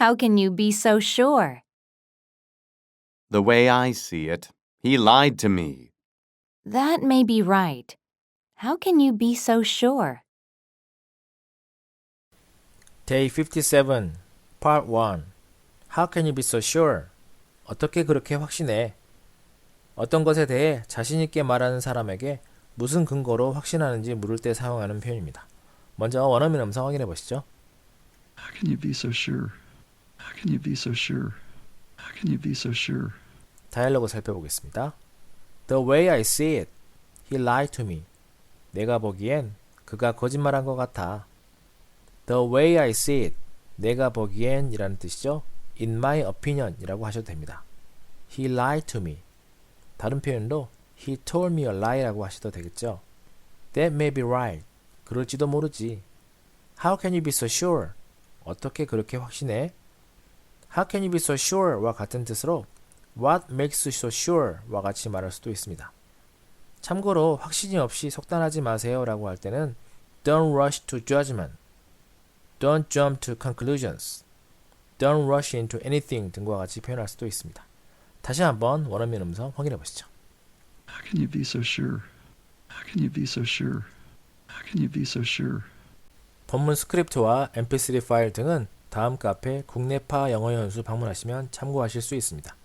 How can you be so sure? The way I see it, he lied to me. That may be right. How can you be so sure? Day 57, Part 1. How can you be so sure? 어떻게 그렇게 확신해? 어떤 것에 대해 자신있게 말하는 사람에게 무슨 근거로 확신하는지 물을 때 사용하는 표현입니다. 먼저 원어민 음성 확인해 보시죠. How can you be so sure? How can you be so sure? How can you be so sure? 다이얼로그 살펴보겠습니다. The way I see it, he lied to me. 내가 보기엔 그가 거짓말한 것 같아. The way I see it, 내가 보기엔 이라는 뜻이죠. In my opinion 이라고 하셔도 됩니다. He lied to me. 다른 표현도 He told me a lie라고 하셔도 되겠죠. That may be right. 그럴지도 모르지. How can you be so sure? 어떻게 그렇게 확신해? How can you be so sure와 같은 뜻으로 What makes you so sure?와 같이 말할 수도 있습니다. 참고로 확신이 없이 속단하지 마세요 라고 할 때는 Don't rush to judgment, Don't jump to conclusions, Don't rush into anything 등과 같이 표현할 수도 있습니다. 다시 한번 원어민 음성 확인해 보시죠. How can you be so sure? How can you be so sure? How can you be so sure? 본문 스크립트와 mp3 파일 등은 다음 카페 국내파 영어 연수 방문하시면 참고하실 수 있습니다.